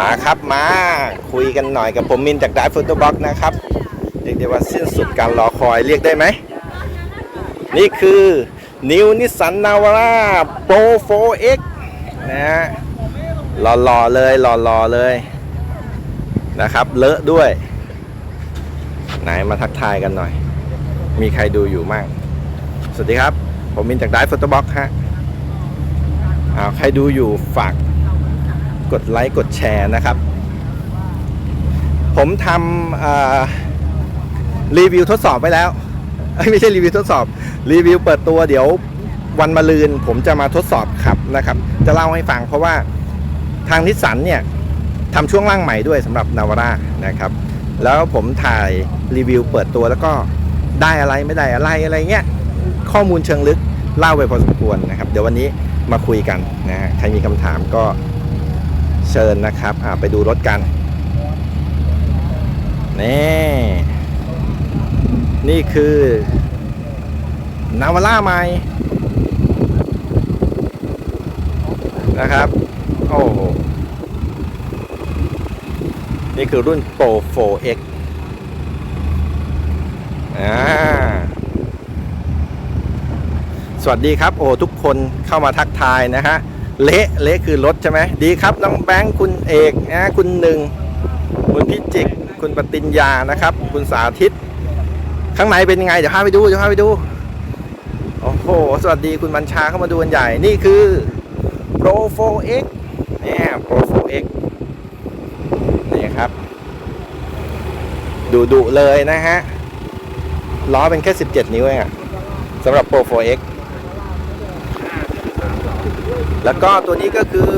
มาครับมาคุยกันหน่อยกับผมมินจากด i ฟ e ฟ h o t o b o x นะครับเรียกได้ว่าสิ้นสุดการรอคอยเรียกได้ไหม นี่คือ New Nissan Navara Pro 4X นะฮะหล่อๆเลยหล่อๆเลยนะครับ เลอะด้วย ไหนมาทักทายกันหน่อย มีใครดูอยู่มั่งสวัสดีครับ ผมมินจากด i ฟ e ฟ h o t o b o x ฮะอ้าวใครดูอยู่ฝาก กดไลค์กดแชร์นะครับ ผมทำรีวิวทดสอบไปแล้ว ไม่ใช่รีวิวทดสอบ รีวิวเปิดตัวเดี๋ยววันมะรืน ผมจะมาทดสอบขับนะครับ จะเล่าให้ฟังเพราะว่าทางนิสสันเนี่ยทำช่วงล่างใหม่ด้วยสำหรับนาวาร่านะครับ แล้วผมถ่ายรีวิวเปิดตัวแล้วก็ได้อะไรไม่ได้อะไรอะไรเงี้ยข้อมูลเชิงลึกเล่าไปพอสมควรนะครับ เดี๋ยววันนี้มาคุยกันนะฮะใครมีคำถามก็ เชิญนะครับอ่าไปดูรถกัน นี่ นี่คือนาวาร่าใหม่นะครับ โอ้โห นี่คือรุ่น Pro 4X อ่าสวัสดีครับ โอ้ทุกคนเข้ามาทักทายนะฮะ เละเละคือรถใช่ไหมดีครับน้องแบงค์คุณเอกนะคุณหนึ่งคุณพิจิก คุณปติญญานะครับ คุณสาธิต ข้างในเป็นยังไงเดี๋ยวพาไปดูเดี๋ยวพาไปดูโอ้โหสวัสดีคุณบัญชาเข้ามาดูกันใหญ่นี่คือ Pro 4X เนี่ย Pro 4X นี่ครับดูดุเลยนะฮะล้อเป็นแค่ 17 นิ้วเองสำหรับ Pro 4X แล้วก็ตัวนี้ก็คือ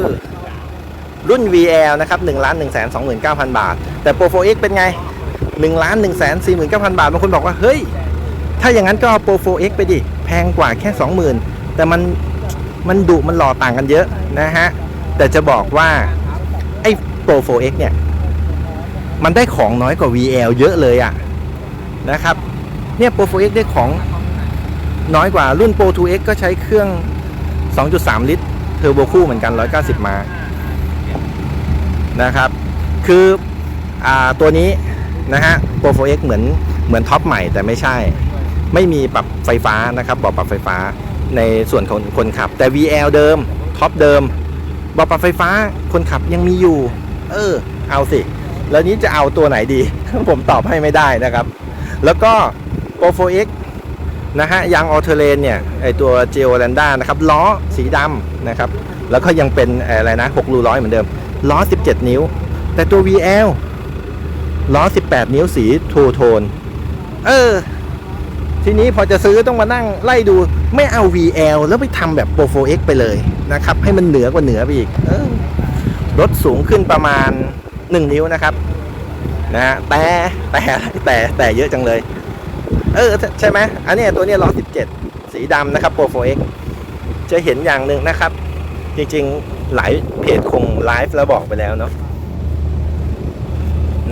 รุ่น VL นะครับ1ล้าน1 2 9 0 0 0 บาท แต่ Pro 4X เป็นไง1ล้าน1 4 9 0 0 0 บาทบางคนบอกว่า เฮ้ย ถ้าอย่างนั้นก็เอา Pro 4X ไปดิ แพงกว่าแค่ 20,000 แต่มันมันดุมันหล่อต่างกันเยอะนะฮะ แต่จะบอกว่า ไอ้ Pro 4X เนี่ย มันได้ของน้อยกว่า VL เยอะเลยอะนะครับ เนี่ย Pro 4X ได้ของน้อยกว่ารุ่น Pro 2X ก็ใช้เครื่อง 2.3 ลิตร เทอร์โบคู่เหมือนกัน 190มานะครับ คืออตัวนี้นะฮะ Pro 4X เหมือนเหมือนท็อปใหม่แต่ไม่ใช่ ไม่มีปรับไฟฟ้านะครับบอกปรับไฟฟ้าในส่วนของคนขับ แต่ VL เดิมท็อปเดิมบอกปรับไฟฟ้าคนขับยังมีอยู่ เออ เอาสิ แล้วนี้จะเอาตัวไหนดี ผมตอบให้ไม่ได้นะครับ แล้วก็ Pro 4X นะฮะยางออเทเลนเนี่ยไอตัวเจโอแลนด้านะครับล้อสีดำนะครับ แล้วก็ยังเป็นอะไรนะ6รูร้อยเหมือนเดิม ล้อ 17 นิ้ว แต่ตัว VL ล้อ 18 นิ้วสีทูโทน เออ ทีนี้พอจะซื้อต้องมานั่งไล่ดูไม่เอา VL แล้วไปทำแบบ Pro 4X ไปเลยนะครับ ให้มันเหนือกว่าเหนือไปอีกเออรถสูงขึ้นประมาณ 1 นิ้วนะครับนะแต่แต่แต่แต่เยอะจังเลย เออใช่ไหมอันนี้ตัวนี้ล้อ17 สีดำนะครับ Pro 4X จะเห็นอย่างหนึ่งนะครับ จริงๆหลายเพจคงไลฟ์แล้วบอกไปแล้วเนาะ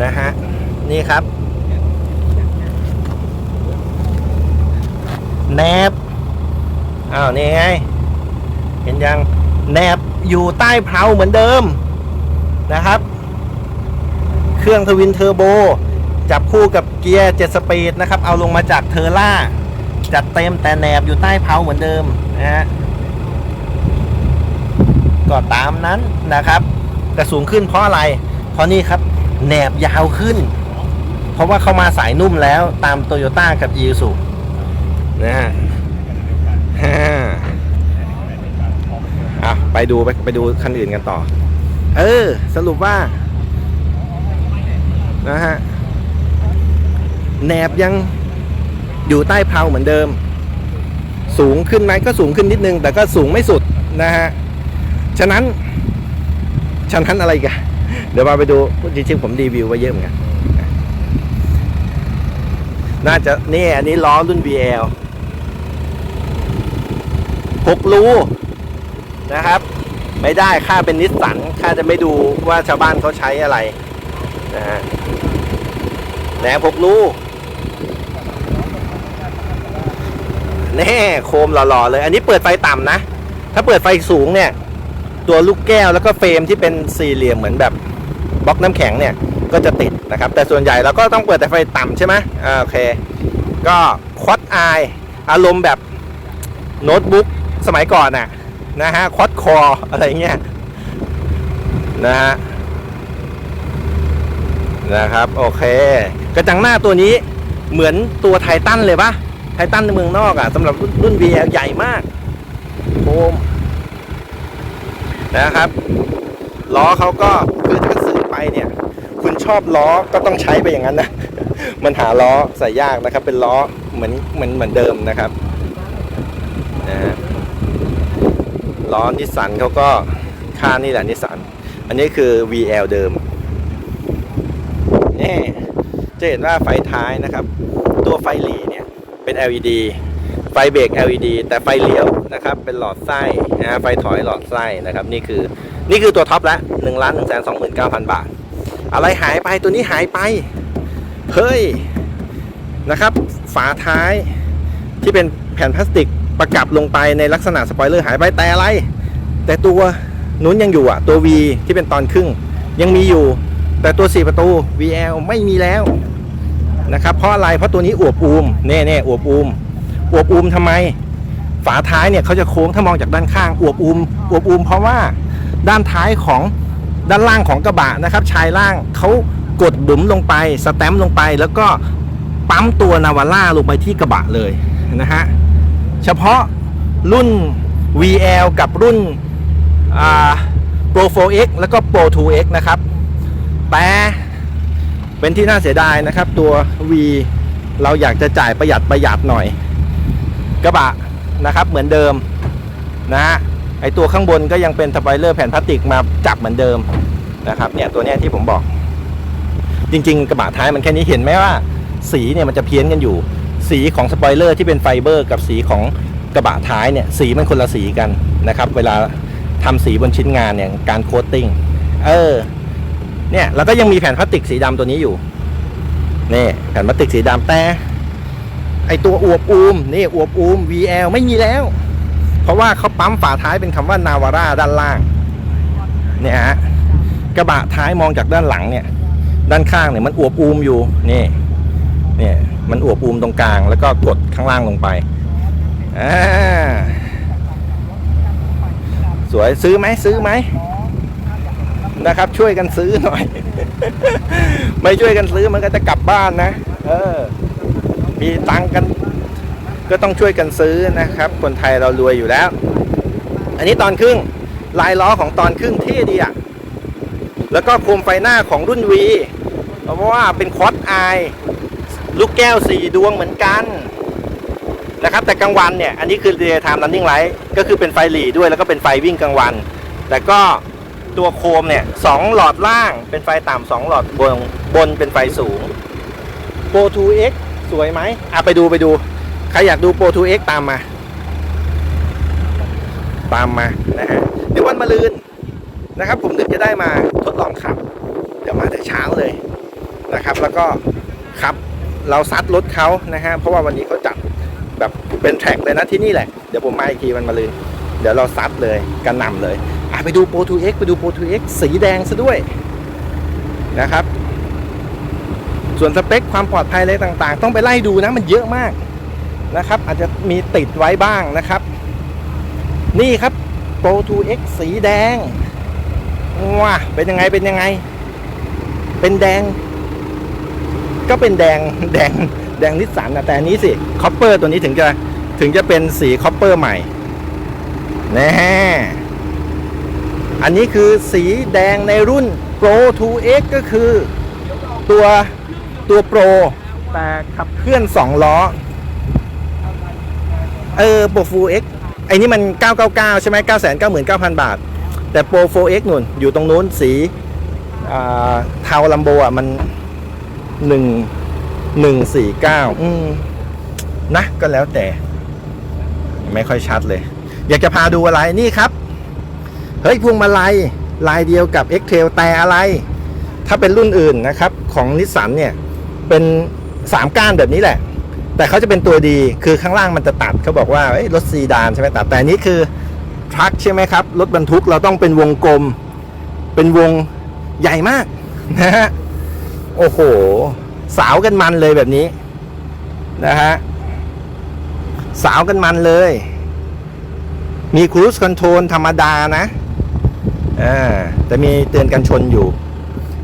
นะฮะนี่ครับ แนบอ้าวนี่ไง เห็นยังแนบอยู่ใต้เพลาเหมือนเดิมนะครับ เครื่องทวินเทอร์โบ จับคู่กับเกียร์7สปีดนะครับ เอาลงมาจากเทอร์ล่า จัดเต็มแต่แหนบอยู่ใต้เพลาเหมือนเดิมนะฮะ ก็ตามนั้นนะครับ แต่สูงขึ้นเพราะอะไร เพราะนี่ครับแหนบยาวขึ้น เพราะว่าเขามาสายนุ่มแล้วตามโตโยต้ากับอีซูนะฮะฮ่าอะไปดูไปไปดูคันอื่นกันต่อ เออ สรุปว่า นะฮะ แหนบยังอยู่ใต้เพลาเหมือนเดิม สูงขึ้นไหมก็สูงขึ้นนิดนึง แต่ก็สูงไม่สุดนะฮะ ฉะนั้น ฉะนั้นอะไรกันเดี๋ยวมาไปดูจริงๆผมรีวิวไว้เยอะเหมือนกัน น่าจะนี่อันนี้ล้อรุ่น BL 6รูนะครับ ไม่ได้ค่าเป็นนิสสันค่าจะไม่ดูว่าชาวบ้านเขาใช้อะไรนะฮะแหนบ6รู แน่โคมหล่อๆเลย อันนี้เปิดไฟต่ำนะ ถ้าเปิดไฟสูงเนี่ย ตัวลูกแก้วแล้วก็เฟรมที่เป็นสี่เหลี่ยมเหมือนแบบบล็อกน้ำแข็งเนี่ยก็จะติดนะครับ แต่ส่วนใหญ่เราก็ต้องเปิดแต่ไฟต่ำใช่ไหมอ่าโอเค ก็ควอดไออารมณ์แบบโน้ตบุ๊กสมัยก่อนน่ะนะฮะควอดคออะไรเงี้ยนะฮะนะครับ โอเค กระจังหน้าตัวนี้เหมือนตัวไททันเลยปะ ไททันในเมืองนอกอะสำหรับรุ่นรุ่น VL ใหญ่มากโคมนะครับล้อเขาก็คือถ้าซื้อไปเนี่ย คุณชอบล้อก็ต้องใช้ไปอย่างนั้นนะ มันหาล้อใส่ยากนะครับ เป็นล้อเหมือนเหมือนเหมือนเดิมนะครับนะฮะล้อนิสสันเขาก็ค่านี่แหละนิสสันอันนี้คือ VL เดิมนี่จะเห็นว่าไฟท้ายนะครับ ตัวไฟหลีเนี่ย เป็น LED ไฟเบรก LED แต่ไฟเลี้ยวนะครับ เป็นหลอดไส้นะไฟถอยหลอดไส้นะครับ นี่คือนี่คือตัวท็อปละ1นึ่งล้านหนึ่งแสนสองหมื่นเก้าพันบาท อะไรหายไปตัวนี้หายไป เฮ้ย นะครับ ฝาท้ายที่เป็นแผ่นพลาสติกประกับลงไปในลักษณะสปอยเลอร์หายไปแต่อะไร แต่ตัวนู้นยังอยู่อะ ตัว V ที่เป็นตอนครึ่งยังมีอยู่ แต่ตัว 4 ประตู VL ไม่มีแล้ว นะครับเพราะอะไรเพราะตัวนี้อวบอูมเน่เน่อวบอูมอวบอูมทำไม ฝาท้ายเนี่ยเขาจะโค้งถ้ามองจากด้านข้างอวบอูมอวบอูมเพราะว่าด้านท้ายของด้านล่างของกระบะนะครับชายล่างเขากดบุ๋มลงไปสแตมลงไป แล้วก็ปั๊มตัวนาวาร่าลงไปที่กระบะเลยนะฮะเฉพาะรุ่น VL กับรุ่น Pro 4X แล้วก็ Pro 2X นะครับ เป็นที่น่าเสียดายนะครับ ตัว V เราอยากจะจ่ายประหยัดประหยัดหน่อย กระบะนะครับเหมือนเดิมนะฮะไอตัวข้างบนก็ยังเป็นสปอยเลอร์แผ่นพลาสติกมาจับเหมือนเดิมนะครับเนี่ยตัวเนี้ยที่ผมบอก จริง ๆ กระบะท้ายมันแค่นี้เห็นไหมว่า สีเนี่ยมันจะเพี้ยนกันอยู่ สีของสปอยเลอร์ที่เป็นไฟเบอร์ กับสีของกระบะท้ายเนี่ยสีมันคนละสีกันนะครับ เวลาทำสีบนชิ้นงานเนี่ยการโคตติ้งเออ เนี่ยแล้วก็ยังมีแผ่นพลาสติกสีดำตัวนี้อยู่นี่แผ่นพลาสติกสีดำแต่ ไอตัวอวบอูมนี่อวบอูม VL ไม่มีแล้ว เพราะว่าเขาปั๊มฝาท้ายเป็นคำว่านาวาร่าด้านล่างเนี่ยฮะกระบะท้ายมองจากด้านหลังเนี่ย ด้านข้างเนี่ยมันอวบอูมอยู่นี่เนี่ยมันอวบอูมตรงกลาง แล้วก็กดข้างล่างลงไปอ่าสวยซื้อไหมซื้อไหม นะครับ ช่วยกันซื้อหน่อย ไม่ช่วยกันซื้อมันก็จะกลับบ้านนะ เออ มีตังค์กัน ก็ต้องช่วยกันซื้อนะครับ คนไทยเรารวยอยู่แล้ว อันนี้ตอนครึ่งลายล้อของตอนครึ่งเท่ดีอะแล้วก็โคมไฟหน้าของรุ่น V เพราะว่าเป็นคอสไอลูกแก้วสีดวงเหมือนกันนะครับแต่กลางวันเนี่ย อันนี้คือ real time running light ก็คือเป็นไฟหลีด้วยแล้วก็เป็นไฟวิ่งกลางวัน แต่ก็ ตัวโคมเนี่ยสองหลอดล่างเป็นไฟต่ำสองหลอดบนบนเป็นไฟสูง Pro 2X สวยไหมอะไปดูไปดู ใครอยากดู Pro 2X ตามมา ตามมานะฮะเดี๋ยววันมะรืนนะครับ ผมถึงจะได้มาทดลองขับ เดี๋ยวมาแต่เช้าเลยนะครับ แล้วก็ขับเราซัดรถเขานะฮะเพราะว่าวันนี้เขาจัดแบบเป็นแทร็กเลยนะที่นี่แหละ เดี๋ยวผมมาอีกทีวันมะรืนเดี๋ยวเราซัดเลยกันนำเลย ไปดู Pro 2X ไปดู Pro 2X สีแดงซะด้วยนะครับ ส่วนสเปคความปลอดภัยอะไรต่างๆ ต้องไปไล่ดูนะมันเยอะมากนะครับ อาจจะมีติดไว้บ้างนะครับ นี่ครับ Pro 2X สีแดงว้าเป็นยังไงเป็นยังไง เป็นแดง ก็เป็นแดงแดงแดงนิสสันนะแต่อันนี้สิคอปเปอร์ตัวนี้ถึงจะถึงจะเป็นสีคอปเปอร์ใหม่แน่ อันนี้คือสีแดงในรุ่น Pro 2X ก็คือตัวตัวโปรแต่ขับเคลื่อน 2 ล้อ เออโปร 4X ไอ้นี่มัน 999 ใช่ไหม999,000 บาท แต่โปร 4X นุ่น อยู่ตรงนู้นสีเทาลัมโบอะ มัน 1 149 อืมนะ ก็แล้วแต่ ไม่ค่อยชัดเลย อยากจะพาดูอะไรนี่ครับ เฮ้ยพวงมาลัยลายเดียวกับ x Trail แต่อะไร ถ้าเป็นรุ่นอื่นนะครับของนิสสันเนี่ยเป็น 3 ก้านแบบนี้แหละ แต่เขาจะเป็นตัวดีคือข้างล่างมันจะตัดเขาบอกว่ารถซีดานใช่ไหมตัดแต่นี้คือทรัคใช่ไหมครับ รถบรรทุกเราต้องเป็นวงกลม เป็นวงใหญ่มากนะฮะโอ้โห สาวกันมันเลยแบบนี้นะฮะสาวกันมันเลย มีครู i คอนโทรลธรรมดานะ อ่าแต่มีเตือนกันชนอยู่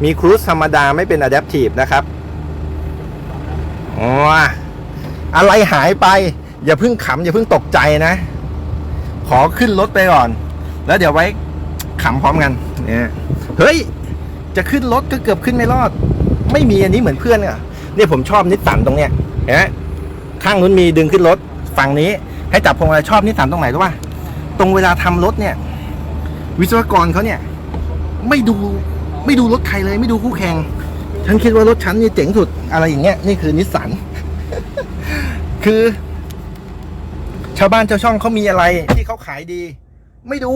มีครู i ธรรมดาไม่เป็น Adaptive นะครับอ๋ออะไรหายไป อย่าเพิ่งขำอย่าเพิ่งตกใจนะ ขอขึ้นรถไปก่อน แล้วเดี๋ยวไว้ขำพร้อมกันเนี่ยเฮ้ย จะขึ้นรถก็เกือบขึ้นไม่รอด ไม่มีอันนี้เหมือนเพื่อนอะเนี่ยผมชอบนิสสันตรงเนี้ยนไหมข้างนู้นมีดึงขึ้นรถฝั่งนี้ ให้จับพวงมาลัยชอบนิสสันตรงไหนรู้ป่ะตรงเวลาทำรถเนี่ย วิศวกรเขาเนี่ย ไม่ดูไม่ดูรถใครเลย ไม่ดูคู่แข่งฉันคิดว่ารถฉันนี่เจ๋งสุดอะไรอย่างเงี้ยนี่คือนิสสันคือ ชาวบ้านชาวช่องเขามีอะไรที่เขาขายดี ไม่ดู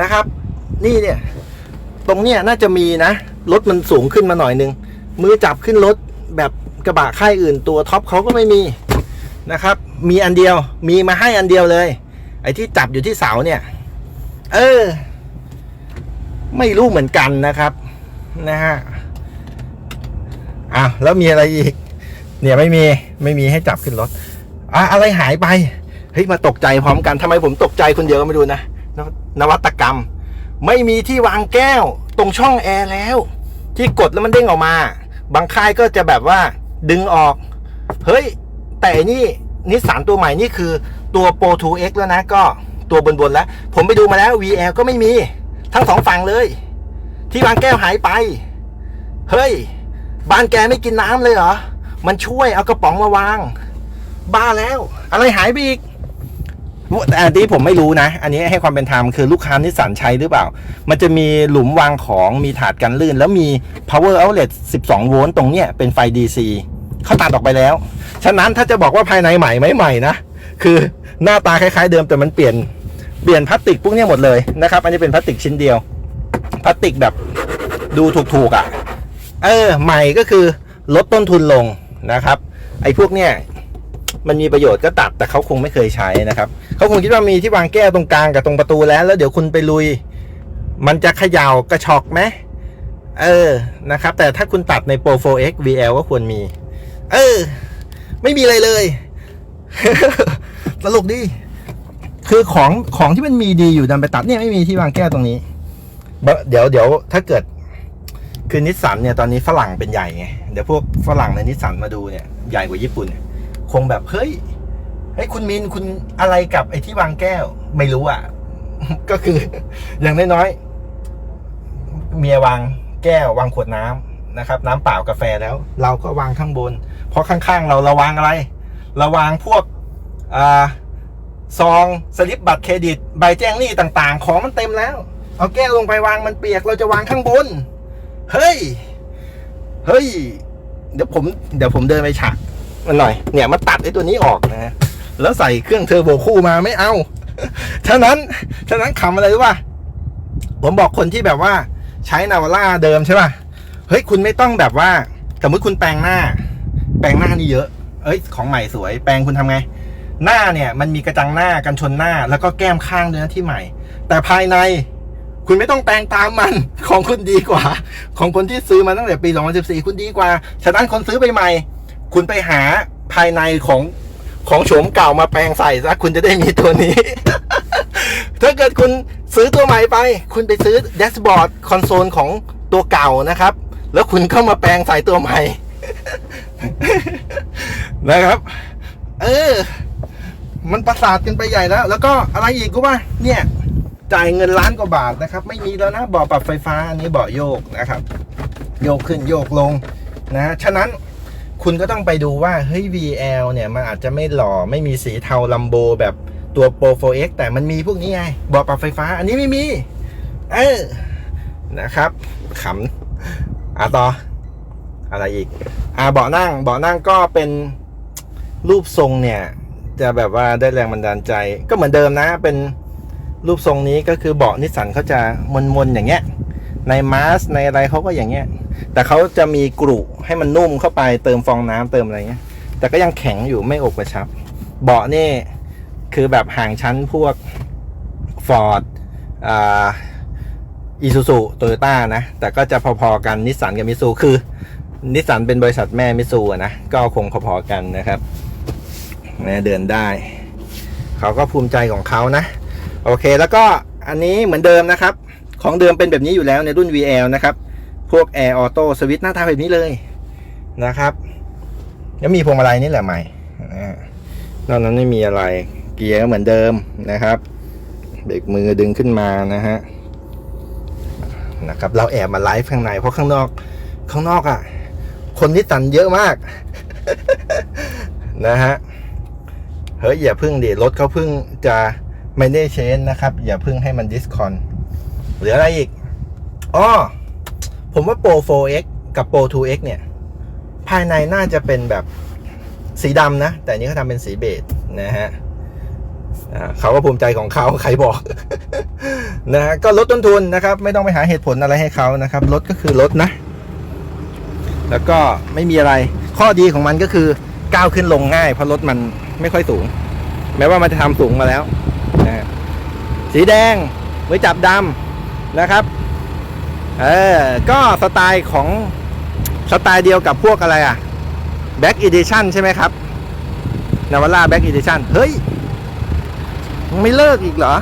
นะครับ นี่เนี่ย ตรงเนี้ยน่าจะมีนะรถมันสูงขึ้นมาหน่อยนึง มือจับขึ้นรถแบบกระบะค่ายอื่นตัวท็อปเขาก็ไม่มีนะครับ มีอันเดียวมีมาให้อันเดียวเลย ไอ้ที่จับอยู่ที่เสาเนี่ย เออ ไม่รู้เหมือนกันนะครับ นะฮะอะแล้วมีอะไรอีก เนี่ยไม่มีไม่มีให้จับขึ้นรถอะอะไรหายไปเฮ้ยมาตกใจพร้อมกันทำไมผมตกใจคนเดียวก็ไม่รู้นะนวนวัตกรรม ไม่มีที่วางแก้ว ตรงช่องแอร์แล้ว ที่กดแล้วมันเด้งออกมา บางค่ายก็จะแบบว่าดึงออก เฮ้ย แต่นี่นิสสันตัวใหม่นี่คือตัว Pro 2X แล้วนะก็ ตัวบนๆแล้ว ผมไปดูมาแล้ว VL ก็ไม่มี ทั้งสองฝั่งเลย ที่วางแก้วหายไป เฮ้ยบ้านแกไม่กินน้ำเลยเหรอ มันช่วยเอากระป๋องมาวาง บ้าแล้ว อะไรหายไปอีกแต่อันนี้ผมไม่รู้นะ อันนี้ให้ความเป็นธรรมคือลูกค้านิสสันใช้หรือเปล่า มันจะมีหลุมวางของมีถาดกันลื่น แล้วมี power outlet 12 โวลต์ตรงเนี้ยเป็นไฟ DC เขาตัดออกไปแล้ว ฉะนั้นถ้าจะบอกว่าภายในใหม่ไหม่ใหม่นะ คือหน้าตาคล้ายๆเดิมแต่มันเปลี่ยน เปลี่ยนพลาสติกพวกนี้หมดเลยนะครับ อันนี้เป็นพลาสติกชิ้นเดียว พลาสติกแบบดูถูกๆอะ่ะ เออ ใหม่ก็คือลดต้นทุนลงนะครับ ไอ้พวกเนี้ยมันมีประโยชน์ก็ตัดแต่เขาคงไม่เคยใช้นะครับเขาคงคิดว่ามีที่วางแก้วตรงกลางกับตรงประตูแล้ว แล้วเดี๋ยวคุณไปลุย มันจะเขย่ากระชอกไหมเออนะครับ แต่ถ้าคุณตัดใน Pro 4X VL ก็ควรมี เออ ไม่มีอะไรเลย ตลกดี คือของของที่มันมีดีอยู่ดันไปตัดเนี่ยไม่มีที่วางแก้วตรงนี้เดี๋ยวเดี๋ยวถ้าเกิด คือนิสสันเนี่ยตอนนี้ฝรั่งเป็นใหญ่ไงเดี๋ยวพวกฝรั่งในนิสสันมาดูเนี่ยใหญ่กว่าญี่ปุ่นเนี่ยคงแบบเฮ้ยเฮ้ยคุณมินคุณอะไรกับไอ้ที่วางแก้ว ไม่รู้อะ ก็คือ อย่างน้อยๆเมียวางแก้ววางขวดน้ำนะครับ น้ำเปล่ากาแฟแล้ว เราก็วางข้างบน เพราะข้างๆ เราเราวางอะไรเราวางพวกอ่า ซองสลิปบัตรเครดิต ใบแจ้งหนี้ต่างๆ ของมันเต็มแล้ว เอาแก้วลงไปวางมันเปียกเราจะวางข้างบน เฮ้ย เฮ้ย เดี๋ยวผม เดี๋ยวผมเดินไปฉากมันหน่อย เนี่ยมาตัดไอ้ตัวนี้ออกนะฮะแล้วใส่เครื่องเทอร์โบคู่มาไม่เอาฉะนั้นฉะนั้นขำอะไรรู้ป่ะผมบอกคนที่แบบว่า ใช้นาวาร่าเดิมใช่ป่ะ เฮ้ยคุณไม่ต้องแบบว่า สมมติคุณแปลงหน้า แปลงหน้านี่เยอะ เอ้ย ของใหม่สวย แปลงคุณทำไง หน้าเนี่ยมันมีกระจังหน้ากันชนหน้าแล้วก็แก้มข้างด้วยนะที่ใหม่ แต่ภายในคุณไม่ต้องแปลงตามมันของคุณดีกว่า ของคนที่ซื้อมาตั้งแต่ปี 2014 คุณดีกว่า ฉะนั้นคนซื้อไปใหม่ คุณไปหาภายในของของโฉมเก่ามาแปลงใส่ซะคุณจะได้มีตัวนี้ ถ้าเกิดคุณซื้อตัวใหม่ไป คุณไปซื้อแดชบอร์ดคอนโซลของตัวเก่านะครับ แล้วคุณเข้ามาแปลงใส่ตัวใหม่ นะครับ เออ มันประสาทกันไปใหญ่แล้ว แล้วก็อะไรอีกก็ว่า เนี่ย จ่ายเงินล้านกว่าบาทนะครับ ไม่มีแล้วนะเบาะปรับไฟฟ้าอันนี้เบาะโยกนะครับ โยกขึ้นโยกลงนะ ฉะนั้นคุณก็ต้องไปดูว่า เฮ้ย VL เนี่ยมันอาจจะไม่หล่อไม่มีสีเทาลัมโบแบบตัว Pro 4X แต่มันมีพวกนี้ไงเบาะปรับไฟฟ้า อันนี้ไม่มี เออนะครับขำอะต่อ อะไรอีก อ่าเบาะนั่งเบาะนั่งก็เป็น รูปทรงเนี่ย จะแบบว่าได้แรงบันดาลใจ ก็เหมือนเดิมนะ เป็นรูปทรงนี้ก็คือเบาะนิสสันเขาจะมนๆอย่างเงี้ย ในมาสในอะไรเขาก็อย่างเงี้ย แต่เขาจะมีกรุให้มันนุ่มเข้าไปเติมฟองน้ำเติมอะไรเงี้ย แต่ก็ยังแข็งอยู่ไม่อบกระชับ เบาะนี่คือแบบห่างชั้นพวกฟอร์ดอีซูซูโตโยต้านะ แต่ก็จะพอๆกันนิสสันกับมิซูคือนิสสันเป็นบริษัทแม่มิซูนะ ก็คงพอๆกันนะครับ นะเดินได้ เขาก็ภูมิใจของเขานะ โอเคแล้วก็อันนี้เหมือนเดิมนะครับ ของเดิมเป็นแบบนี้อยู่แล้วในรุ่น VL นะครับ พวก Air Auto สวิตหน้าตาแบบนี้เลยนะครับ แล้วมีพวงมาลัยนี่แหละใหม่นอกนั้นไม่มีอะไร เกียร์ก็เหมือนเดิมนะครับเบรกมือดึงขึ้นมานะฮะนะครับเราแอบมาไลฟ์ข้างในเพราะข้างนอกข้างนอกอะ่ะ คนนิสสันเยอะมาก นะฮะ เฮ้ยอย่าพึ่งดิรถเขาพึ่งจะไม่ได้เชนนะครับ อย่าพึ่งให้มันดิสคอนเหลืออะไรอีกอ้อผมว่า Pro 4X กับ Pro 2X เนี่ย ภายในน่าจะเป็นแบบสีดำนะ แต่นี้เขาทำเป็นสีเบจนะฮะอ่าเขาก็ภูมิใจของเขาใครบอกนะฮะก็ลดต้นทุนนะครับ ไม่ต้องไปหาเหตุผลอะไรให้เขานะครับลดก็คือลดนะ แล้วก็ไม่มีอะไรข้อดีของมันก็คือ ก้าวขึ้นลงง่ายเพราะรถมันไม่ค่อยสูง แม้ว่ามันจะทำสูงมาแล้วนะสีแดงไว้จับดำนะครับ เออ ก็สไตล์ของสไตล์เดียวกับพวกอะไรอะแบ็กอีดิชันใช่ไหมครับนาวาร่าแบ็กอีดิชันเฮ้ยยังไม่เลิกอีกเหรอ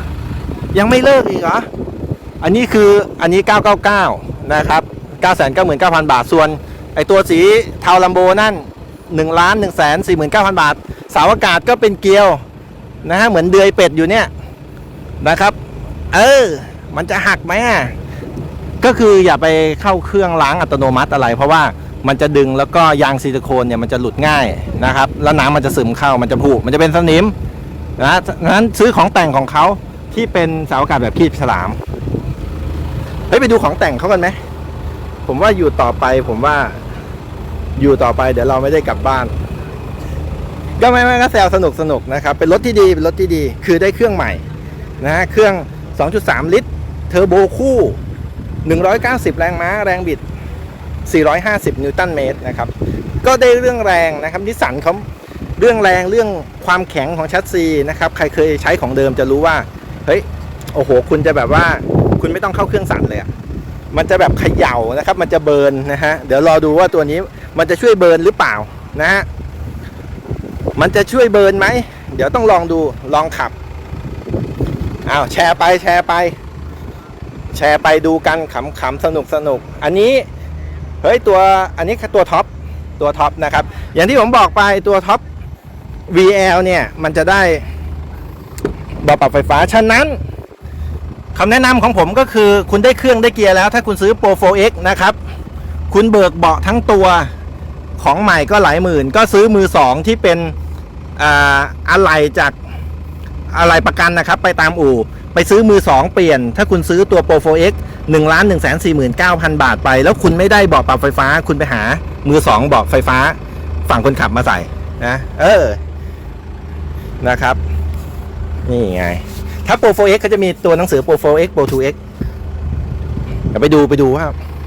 ยังไม่เลิกอีกเหรอ อันนี้คืออันนี้ 999 นะครับ 999,000 บาท ส่วน ไอตัวสีเทาลัมโบนั่น 1ล้าน1 4 9 0 0 0บาทเสาอากาศก็เป็นเกลียวนะฮะเหมือนเดือยเป็ดอยู่เนี่ยนะครับ เออ มันจะหักไหมอะก็คืออย่าไปเข้าเครื่องล้างอัตโนมัติอะไร เพราะว่ามันจะดึงแล้วก็ยางซิลิโคนเนี่ยมันจะหลุดง่ายนะครับ แล้วน้ำมันจะซึมเข้ามันจะผุมันจะเป็นสนิมนะนั้นซื้อของแต่งของเขาที่เป็นเสาอากาศแบบคีบฉลามเฮ้ยไปดูของแต่งเขากันไหมผมว่าอยู่ต่อไปผมว่า อยู่ต่อไปเดี๋ยวเราไม่ได้กลับบ้าน ก็ไม่ไม่ก็แซวสนุกสนุกนะครับ เป็นรถที่ดีเป็นรถที่ดี คือได้เครื่องใหม่นะฮะเครื่อง 2.3 ลิตร เทอร์โบคู่ 190 แรงม้า แรงบิด 450 นิวตันเมตรนะครับ ก็ได้เรื่องแรงนะครับนิสสันเขาเรื่องแรงเรื่องความแข็งของชัสซีนะครับ ใครเคยใช้ของเดิมจะรู้ว่า เฮ้ย โอ้โห คุณจะแบบว่าคุณไม่ต้องเข้าเครื่องสั่นเลยมันจะแบบเขย่านะครับ มันจะเบิร์นนะฮะ เดี๋ยวรอดูว่าตัวนี้ มันจะช่วยเบิร์นหรือเปล่านะฮะมันจะช่วยเบิร์นไหม เดี๋ยวต้องลองดูลองขับอ้าวแชร์ไปแชร์ไป แชร์ไปดูกันขำๆสนุกสนุกอันนี้เฮ้ยตัวอันนี้คือตัวท็อปตัวท็อปนะครับ อย่างที่ผมบอกไปตัวท็อป VL เนี่ย มันจะได้เบาะปรับไฟฟ้า ฉะนั้นคำแนะนำของผมก็คือคุณได้เครื่องได้เกียร์แล้ว ถ้าคุณซื้อ Pro 4X นะครับ คุณเบิกเบาะทั้งตัว ของใหม่ก็หลายหมื่น ก็ซื้อมือสองที่เป็นอ่าอะไรจากอะไรประกันนะครับ ไปตามอู่ ไปซื้อมือสองเปลี่ยน ถ้าคุณซื้อตัว Pro 4X 1ล้าน1 4 9 0 0 0 บาทไป แล้วคุณไม่ได้เบาะปรับไฟฟ้า คุณไปหามือสองเบาะไฟฟ้า ฝั่งคนขับมาใส่นะเออนะครับ นี่ไง ถ้า Pro 4X เขาจะมีตัวหนังสือ Pro 4X Pro 2X เดี๋ยวไปดูไปดูว่า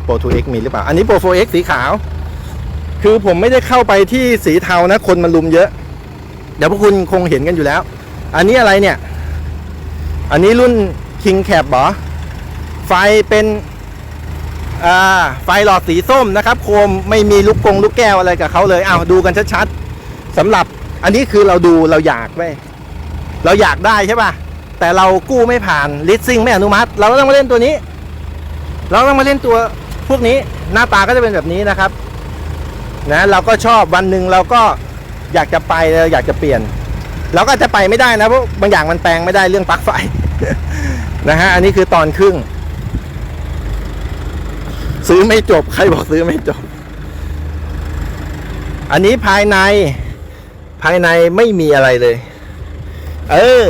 Pro 2X มีหรือเปล่า อันนี้ Pro 4X สีขาว คือผมไม่ได้เข้าไปที่สีเทานะ คนมันลุมเยอะ เดี๋ยวพวกคุณคงเห็นกันอยู่แล้ว อันนี้อะไรเนี่ย อันนี้รุ่น King Cap บอไฟเป็นไฟหลอดสีส้มนะครับ โคมไม่มีลูกกงลูกแก้วอะไรกับเขาเลยอ้าวดูกันชัดๆสำหรับอันนี้คือเราดูเราอยากไว้เราอยากได้ใช่ป่ะ แต่เรากู้ไม่ผ่านลิสซิ่งไม่อนุมัติ เราก็ต้องมาเล่นตัวนี้ เราต้องมาเล่นตัวพวกนี้หน้าตาก็จะเป็นแบบนี้นะครับ นะเราก็ชอบวันหนึ่งเราก็อยากจะไปเราอยากจะเปลี่ยน เราก็จะไปไม่ได้นะเพราะบางอย่างมันแปลงไม่ได้เรื่องปลั๊กไฟนะฮะอันนี้คือตอนครึ่ง ซื้อไม่จบใครบอกซื้อไม่จบ อันนี้ภายในภายในไม่มีอะไรเลย เออ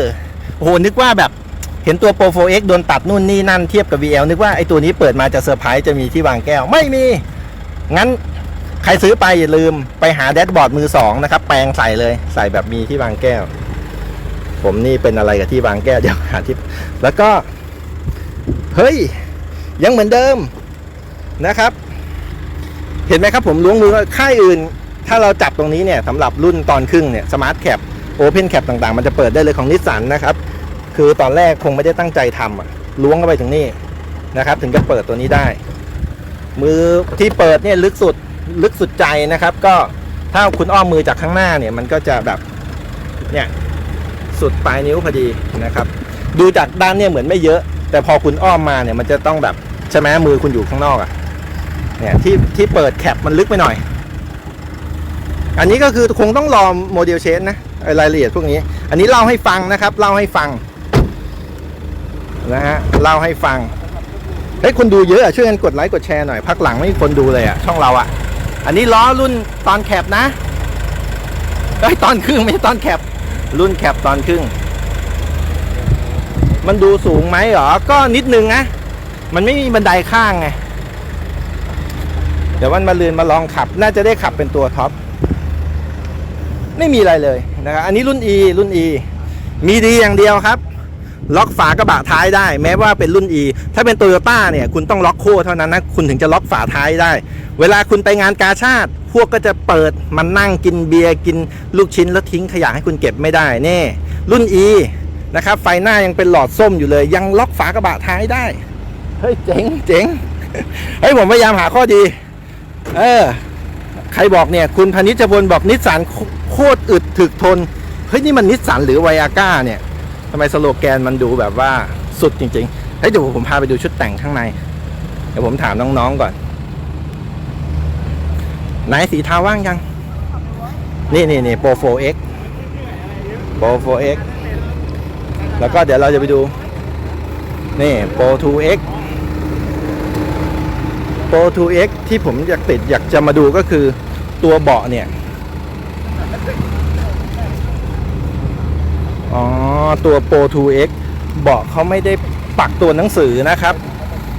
โหนึกว่าแบบเห็นตัว Pro 4X โดนตัดนู่นนี่นั่นเทียบกับ VL นึกว่าไอตัวนี้เปิดมาจะเซอร์ไพรส์จะมีที่วางแก้ว ไม่มี งั้น ครซื้อไปอย่าลืมไปหาแดชบอร์ดมือสองนะครับ แปลงใส่เลยใส่แบบมีที่วางแก้ว ผมนี่เป็นอะไรกับที่วางแก้วเดี๋ยวหาที่แล้วก็ เฮ้ย ยังเหมือนเดิมนะครับ เห็นไหมครับผมล้วงมือค่ายอื่น ถ้าเราจับตรงนี้เนี่ยสำหรับรุ่นตอนครึ่งเนี่ยสมาร์ทแคปโอเพนแคปต่างๆ มันจะเปิดได้เลยของนิสสันนะครับ คือตอนแรกคงไม่ได้ตั้งใจทำอะล้วงเข้าไปถึงนี่นะครับ ถึงจะเปิดตัวนี้ได้ มือที่เปิดเนี่ยลึกสุด ลึกสุดใจนะครับ ก็ถ้าคุณอ้อมมือจากข้างหน้าเนี่ยมันก็จะแบบเนี่ยสุดปลายนิ้วพอดีนะครับ ดูจากด้านเนี่ยเหมือนไม่เยอะ แต่พอคุณอ้อมมาเนี่ยมันจะต้องแบบใช่ไหมมือคุณอยู่ข้างนอกอะ่ะเนี่ยที่ที่เปิดแคปมันลึกไปหน่อย อันนี้ก็คือคงต้องรอโมเดลเชนนะรายละเอียดพวกนี้ อันนี้เล่าให้ฟังนะครับ เล่าให้ฟังนะฮะเล่าให้ฟังเฮ้ยคนดูเยอะอะช่วยกันกดไลค์กดแชร์หน่อยพักหลังไม่มีคนดูเลยอะช่องเราอะ อันนี้ล้อรุ่นตอนแคปนะเอ้ยตอนครึ่งไม่ใช่ตอนแคปรุ่นแคปตอนครึ่ง มันดูสูงไหมเหรอ ก็นิดนึงนะ มันไม่มีบันไดข้างไง เดี๋ยววันมาลืนมาลองขับ น่าจะได้ขับเป็นตัวท็อป ไม่มีอะไรเลยนะครับ อันนี้รุ่น E รุ่น E มีดีอย่างเดียวครับ ล็อกฝากระบะท้ายได้ แม้ว่าเป็นรุ่น E ถ้าเป็นโตโยต้าเนี่ยคุณต้องล็อกโค้เท่านั้นนะคุณถึงจะล็อกฝาท้ายได้ เวลาคุณไปงานกาชาติ พวกก็จะเปิดมันนั่งกินเบียร์กินลูกชิ้นแล้วทิ้งขยะให้คุณเก็บไม่ได้เน่รุ่น E นะครับไฟหน้ายังเป็นหลอดส้มอยู่เลย ยังล็อกฝากระบะท้ายได้เฮ้ยเจ๋งเจ๋งเฮ้ยผมพยายามหาข้อดี เออใครบอกเนี่ย คุณพนิชพลบอกนิสสันโคตรอึดถึกทน เฮ้ย นี่มันนิสสันหรือไวอาก้าเนี่ย ทำไมสโลแกนมันดูแบบว่าสุดจริงๆเฮ้ยเดี๋ยวผมพาไปดูชุดแต่งข้างใน เดี๋ยวผมถามน้องๆก่อน ไหนสีเทาว่างยัง นี่นี่นี่โปร 4X โปร 4X แล้วก็เดี๋ยวเราจะไปดู นี่โปร 2X โปร 2X ที่ผมอยากติดอยากจะมาดูก็คือตัวเบาะเนี่ย อ๋อ ตัว Pro 2X เบาะเขาไม่ได้ปักตัวหนังสือนะครับ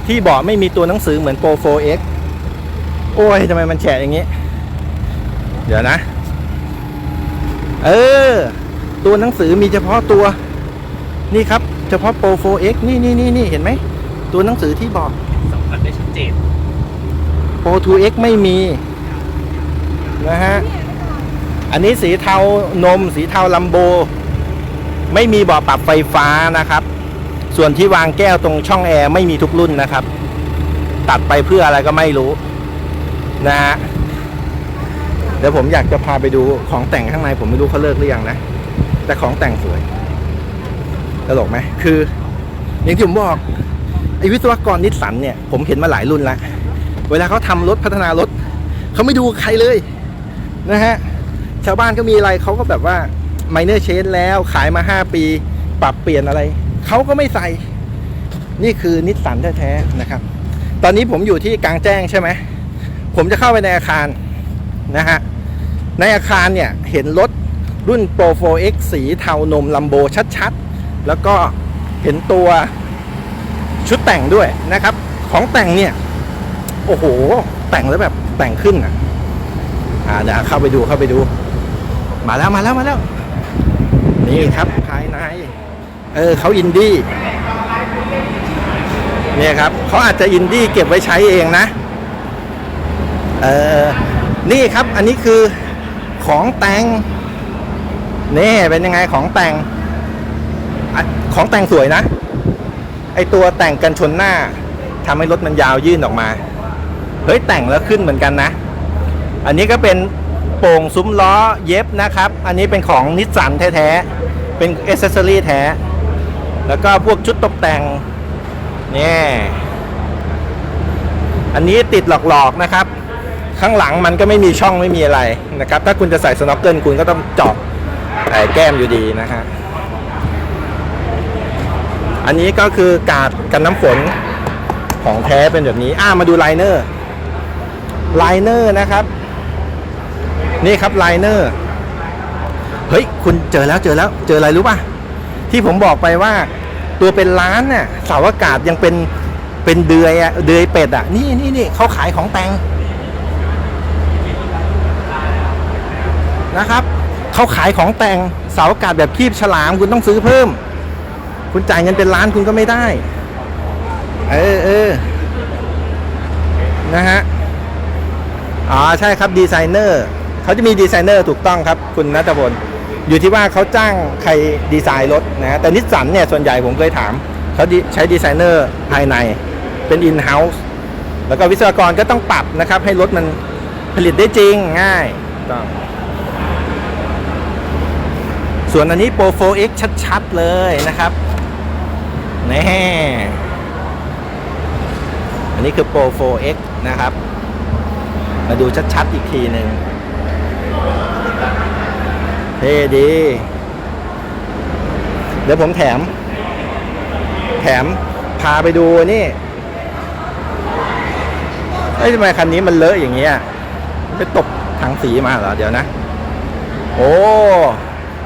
ที่เบาะไม่มีตัวหนังสือเหมือน Pro 4X โอ้ยทำไมมันแฉะอย่างนี้ เดี๋ยวนะ เออ ตัวหนังสือมีเฉพาะตัว นี่ครับ เฉพาะ Pro 4X นี่นี่นี่นี่เห็นไหม ตัวหนังสือที่เบาะสัมผัสได้ชัดเจน Pro 2X ไม่มี นะฮะ อันนี้สีเทานม สีเทาลัมโบ ไม่มีเบาะปรับไฟฟ้านะครับ ส่วนที่วางแก้วตรงช่องแอร์ไม่มีทุกรุ่นนะครับ ตัดไปเพื่ออะไรก็ไม่รู้นะฮะเดี๋ยวผมอยากจะพาไปดูของแต่งข้างในผมไม่รู้เขาเลิกหรือยังนะ แต่ของแต่งสวยตลกไหมคือ อย่างที่ผมบอกไอ้วิศวกรนิสสันเนี่ยผมเห็นมาหลายรุ่นแล้ว เวลาเขาทำรถพัฒนารถเขาไม่ดูใครเลยนะฮะชาวบ้านก็มีอะไรเขาก็แบบว่า ไมเนอร์เชนแล้วขายมา 5 ปี ปรับเปลี่ยนอะไร เขาก็ไม่ใส่ นี่คือนิสสันแท้ๆนะครับ ตอนนี้ผมอยู่ที่กลางแจ้งใช่ไหม ผมจะเข้าไปในอาคารนะฮะ ในอาคารเนี่ยเห็นรถรุ่น Pro 4X สีเทานมลัมโบชัดๆ แล้วก็เห็นตัวชุดแต่งด้วยนะครับ ของแต่งเนี่ย โอ้โห แต่งแล้วแบบแต่งขึ้นอะอ่าเดี๋ยวเข้าไปดูเข้าไปดู มาแล้วมาแล้วมาแล้ว นี่ครับภายใน เออเขาอินดี้เนี่ยครับเขาอาจจะอินดี้เก็บไว้ใช้เองนะ เออนี่ครับอันนี้คือของแต่งนี่เป็นยังไงของแต่งอของแต่งสวยนะ ไอตัวแต่งกันชนหน้าทำให้รถมันยาวยื่นออกมา เฮ้ยแต่งแล้วขึ้นเหมือนกันนะ อันนี้ก็เป็น โป่งซุ้มล้อเย็บนะครับ อันนี้เป็นของนิสสันแท้ๆ เป็นอ c เซอรี่แท้ แล้วก็พวกชุดตกแต่งเนี่ยอันนี้ติดหลอกๆนะครับ ข้างหลังมันก็ไม่มีช่องไม่มีอะไรนะครับ ถ้าคุณจะใส่สโนว์เกิลคุณก็ต้องเจาะไอ้แก้มอยู่ดีนะฮะอันนี้ก็คือกาดกันน้ำฝนของแท้เป็นแบบนี้ อ่ามาดูไลเนอร์ไลเนอร์นะครับ นี่ครับไลเนอร์เฮ้ยคุณเจอแล้วเจอแล้วเจออะไรรู้ป่ะ ที่ผมบอกไปว่า ตัวเป็นล้านน่ะเสาอากาศยังเป็นเป็นเดือยอะเดือยเป็ดอะนี่นี่นี่เขาขายของแต่งนะครับเขาขายของแต่งเสาอากาศแบบคีบฉลามคุณต้องซื้อเพิ่ม คุณจ่ายเงินเป็นล้านคุณก็ไม่ได้ เออเออนะฮะอ๋อใช่ครับดีไซเนอร์ เขาจะมีดีไซเนอร์ถูกต้องครับ คุณนัทพลอยู่ที่ว่าเขาจ้างใครดีไซน์รถนะแต่นิสสันเนี่ยส่วนใหญ่ผมเคยถาม เขาใช้ดีไซเนอร์ภายในเป็น in house แล้วก็วิศวกรก็ต้องปรับนะครับ ให้รถมันผลิตได้จริงง่ายต้องส่วนอันนี้ Pro 4X ชัด ๆ เลยนะครับแน่อันนี้คือ Pro 4X นะครับ มาดูชัด ๆ อีกทีหนึ่ง เท่ดี เดี๋ยวผมแถม แถมพาไปดูนี่เอ้ทำไมคันนี้มันเลอะอย่างเงี้ยไปตกถังสีมาเหรอ เดี๋ยวนะ โอ้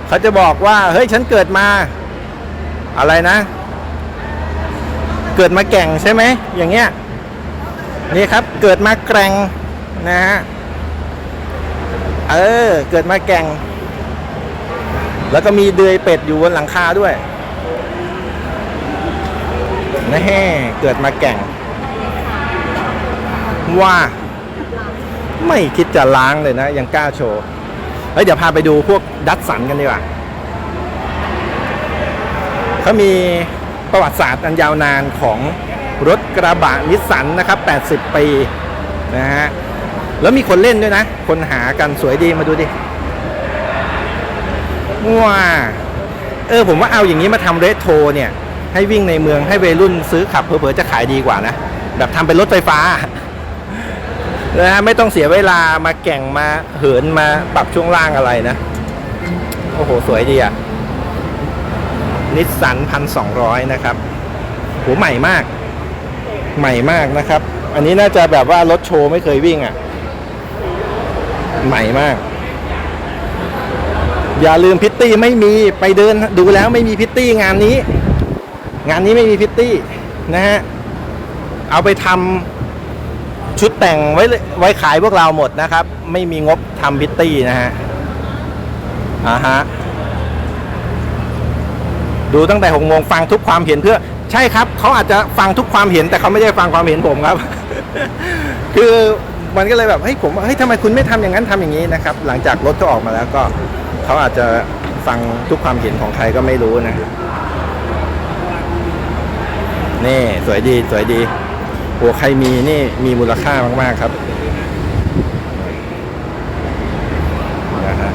เขาจะบอกว่า เฮ้ย ฉันเกิดมา อะไรนะ เกิดมาแก่งใช่ไหม อย่างเงี้ย นี่ครับ เกิดมาแกร่งนะฮะ เออ เกิดมาแก่ง แล้วก็มีเดือยเป็ดอยู่บนหลังคาด้วยนะแฮ่เกิดมาแก่ง ว่าไม่คิดจะล้างเลยนะ ยังกล้าโชว์เฮ้ยเดี๋ยวพาไปดูพวกดัตสันกันดีกว่าเขามีประวัติศาสตร์อันยาวนานของรถกระบะนิสสันนะครับ 80 ปี นะฮะ แล้วมีคนเล่นด้วยนะ คนหากันสวยดีมาดูดิ ว้าเออผมว่าเอาอย่างนี้มาทำเรทโทรเนี่ย ให้วิ่งในเมืองให้วัยรุ่นซื้อขับเผลอๆจะขายดีกว่านะ แบบทำเป็นรถไฟฟ้านะฮะไม่ต้องเสียเวลามาแก่งมาเหินมาปรับช่วงล่างอะไรนะ โอ้โห สวยดีอะนิสสันพันสองร้อยนะครับโหใหม่มาก ใหม่มากนะครับ อันนี้น่าจะแบบว่ารถโชว์ไม่เคยวิ่งอะ ใหม่มาก อย่าลืมพิตตี้ไม่มีไปเดินดูแล้วไม่มีพิตตี้งานนี้ งานนี้ไม่มีพิตตี้นะฮะเอาไปทำชุดแต่งไว้ไว้ขายพวกเราหมดนะครับ ไม่มีงบทำพิตตี้นะฮะอ่าฮะดูตั้งแต่หกโมงฟังทุกความเห็นเพื่อ ใช่ครับเขาอาจจะฟังทุกความเห็นแต่เขาไม่ได้ฟังความเห็นผมครับ คือมันก็เลยแบบเฮ้ยผมเฮ้ยทำไมคุณไม่ทำอย่างนั้นทำอย่างนี้นะครับ หลังจากรถก็ออกมาแล้วก็ เขาอาจจะฟังทุกความเห็นของใครก็ไม่รู้นะ นี่สวยดีสวยดีโอ้ใครมีนี่มีมูลค่ามากๆครับนะฮะ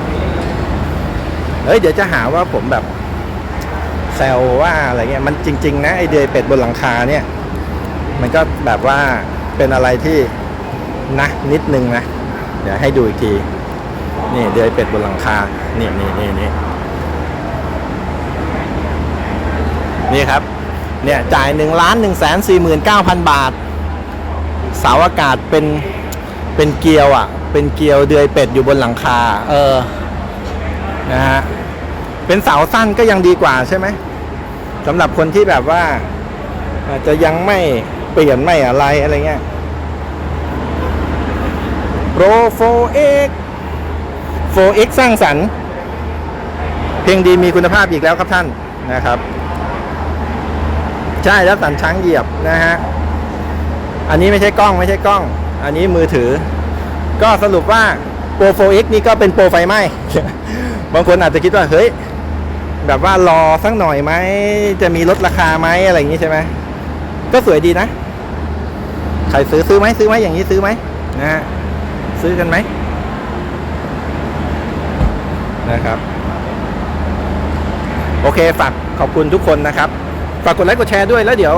เฮ้ยเดี๋ยวจะหาว่าผมแบบแซวว่าอะไรเงี้ยมันจริง ๆ นะไอเดือยเป็ดบนหลังคาเนี่ย มันก็แบบว่าเป็นอะไรที่นะนิดนึงนะ เดี๋ยวให้ดูอีกที นี่เดือยเป็ดบนหลังคา นี่นี่นี่นี่นี่ครับ เนี่ยจ่ายหนึ่งล้านหนึ่งแสนสี่หมื่นเก้าพันบาท เสาอากาศเป็น เป็นเกลียวอะ เป็นเกลียวเดือยเป็ดอยู่บนหลังคา เออ นะฮะ เป็นเสาสั้นก็ยังดีกว่าใช่ไหมสำหรับคนที่แบบว่า อาจจะยังไม่เปลี่ยนไม่อะไรอะไรเงี้ย Pro 4X 4X สร้างสรรค์ เพลงดีมีคุณภาพอีกแล้วครับท่านนะครับ ใช่แล้วสันช้างเหยียบนะฮะ อันนี้ไม่ใช่กล้องไม่ใช่กล้อง อันนี้มือถือ ก็สรุปว่า Pro 4X นี่ก็เป็นโปรไฟไหม้บางคนอาจจะคิดว่าเฮ้ยแบบว่ารอสักหน่อยไหม จะมีลดราคาไหมอะไรอย่างนี้ใช่ไหมก็สวยดีนะ ใครซื้อซื้อไหมซื้อไหมอย่างนี้ซื้อไหมนะฮะซื้อกันไหม นะครับ โอเคฝากขอบคุณทุกคนนะครับ ฝากกดไลค์กดแชร์ด้วยแล้วเดี๋ยว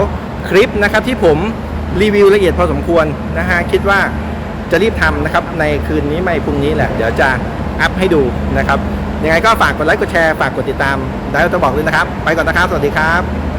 คลิปนะครับที่ผมรีวิวละเอียดพอสมควรนะฮะคิดว่าจะรีบทำนะครับ ในคืนนี้ไม่พรุ่งนี้แหละ เดี๋ยวจะอัพให้ดูนะครับ ยังไงก็ฝากกดไลค์กดแชร์ฝากกดติดตามได้ต้องบอกด้วยนะครับ ไปก่อนนะครับ สวัสดีครับ